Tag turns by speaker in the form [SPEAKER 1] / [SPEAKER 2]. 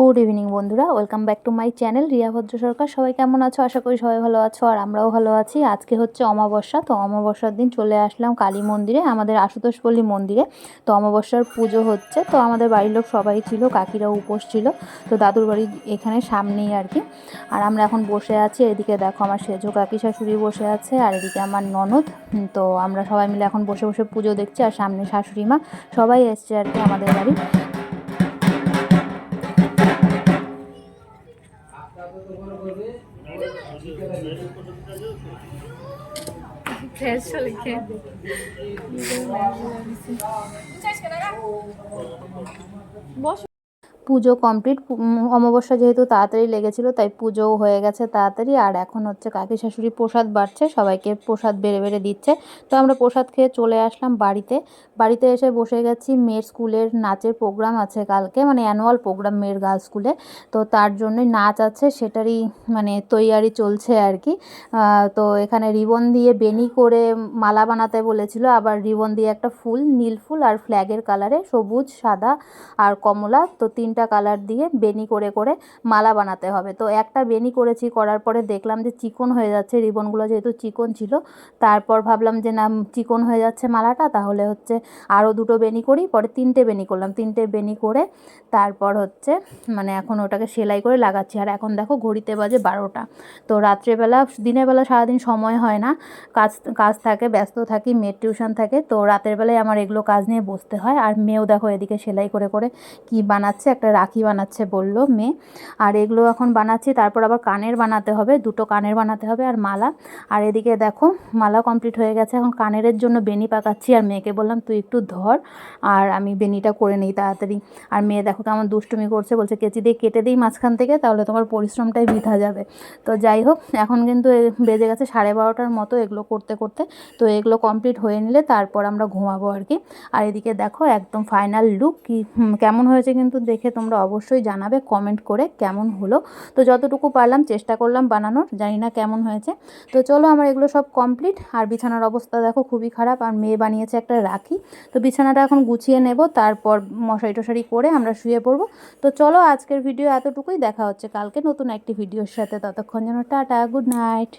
[SPEAKER 1] Good evening বন্ধুরা, welcome back to my channel Riya Bhadra Sarkar. সবাই কেমন আছো? আশা করি সবাই ভালো আছো, আর আমরাও ভালো আছি। আজকে হচ্ছে অমাবস্যা, তো অমাবস্যার দিন চলে আসলাম কালী মন্দিরে, আমাদের আশুতোষপল্লী মন্দিরে। তো অমাবস্যার পুজো হচ্ছে, তো আমাদের বাড়ির লোক সবাই ছিল কাকিরাও উপোস ছিল, তো দাদুর বাড়ি এখানে সামনেই আর কি। আর আমরা এখন বসে আছি, এদিকে দেখো আমার সেজো কাকি শাশুড়ি বসে আছে, আর এদিকে আমার ননদ। তো আমরা সবাই মিলে এখন বসে বসে পুজো দেখছি, আর সামনে শাশুড়ি মা সবাই এসছে আর কি আমাদের বাড়ি।
[SPEAKER 2] ফ্রেশ লিখে বস।
[SPEAKER 1] পুজো কমপ্লিট অমাবস্যা যেহেতু তাড়াতাড়ি লেগেছিল, তাই পুজোও হয়ে গেছে তাড়াতাড়ি। আর এখন হচ্ছে কাকি শাশুড়ি প্রসাদ বাড়ছে, সবাইকে প্রসাদ বেড়ে বেড়ে দিচ্ছে। তো আমরা প্রসাদ খেয়ে চলে আসলাম বাড়িতে। বাড়িতে এসে বসে গেছি মেয়ের স্কুলের নাচের প্রোগ্রাম আছে কালকে মানে অ্যানুয়াল প্রোগ্রাম মেয়ের গার্লস স্কুলে। তো তার জন্যই নাচ আছে, সেটারই মানে তৈয়ারি চলছে আর কি। তো এখানে রিবন দিয়ে বেনি করে মালা বানাতে বলেছিল, আবার রিবন দিয়ে একটা ফুল, নীল ফুল আর ফ্ল্যাগের কালারে সবুজ, সাদা আর কমলা। তো তিনটা কালার দিয়ে বেনি করে করে মালা বানাতে হবে। তো একটা বেনি করেছি করার পরে দেখলাম যে চিকন হয়ে যাচ্ছে, রিবনগুলো যেহেতু চিকন ছিল। তারপর ভাবলাম যে না, চিকন হয়ে যাচ্ছে মালাটা, তাহলে হচ্ছে আরও দুটো বেনি করি। পরে তিনটে বেনি করলাম। তিনটে বেনি করে তারপর হচ্ছে মানে এখন ওটাকে সেলাই করে লাগাচ্ছি। আর এখন দেখো ঘড়িতে বাজে বারোটা। তো রাত্রেবেলা, দিনের বেলা সারাদিন সময় হয় না। কাজ কাজ থাকে, ব্যস্ত থাকি, মেয়ের টিউশন থাকে। তো রাতের বেলায় আমার এগুলো কাজ নিয়ে বসতে হয়। আর মেয়েও দেখো এদিকে সেলাই করে করে কি বানাচ্ছে, একটা রাখি বানাচ্ছে বলল মেয়ে। আর এগুলো এখন বানাচ্ছি, তারপর আবার কানের বানাতে হবে, দুটো কানের বানাতে হবে আর মালা। আর এদিকে দেখো, মালা কমপ্লিট হয়ে গেছে, এখন কানের জন্য বেনি পাকাচ্ছি। আর মেয়েকে বললাম, তুই একটু ধর, আর আমি বেনিটা করে নিই তাড়াতাড়ি। আর মেয়ে দেখো কেমন দুষ্টুমি করছে, বলছে, কেচি দিয়ে কেটে দিই মাঝখান থেকে, তাহলে তোমার পরিশ্রমটাই বৃথা যাবে। তো যাই হোক, এখন কিন্তু বেজে গেছে সাড়ে বারোটার মতো এগুলো করতে করতে। তো এগুলো কমপ্লিট হয়ে নিলে তারপর আমরা ঘুমাবো আর কি। আর এদিকে দেখো, একদম ফাইনাল লুক কি কেমন হয়েছে কিন্তু দেখে তোমরা অবশ্যই জানাবে কমেন্ট করে কেমন হলো। তো যতটুকু পারলাম চেষ্টা করলাম বানানোর, জানি না কেমন হয়েছে। তো চলো আমার এগুলো সব কমপ্লিট আর বিছানার অবস্থা দেখো খুবই খারাপ। আর মেয়ে বানিয়েছে একটা রাখি। তো বিছানাটা এখন গুছিয়ে নেব, তারপর মশারি টশারি করে আমরা শুয়ে পড়ব। তো চলো আজকের ভিডিও এতটুকুই। দেখা হচ্ছে কালকে নতুন একটি ভিডিওর সাথে। ততক্ষণ যেন টাটা গুড নাইট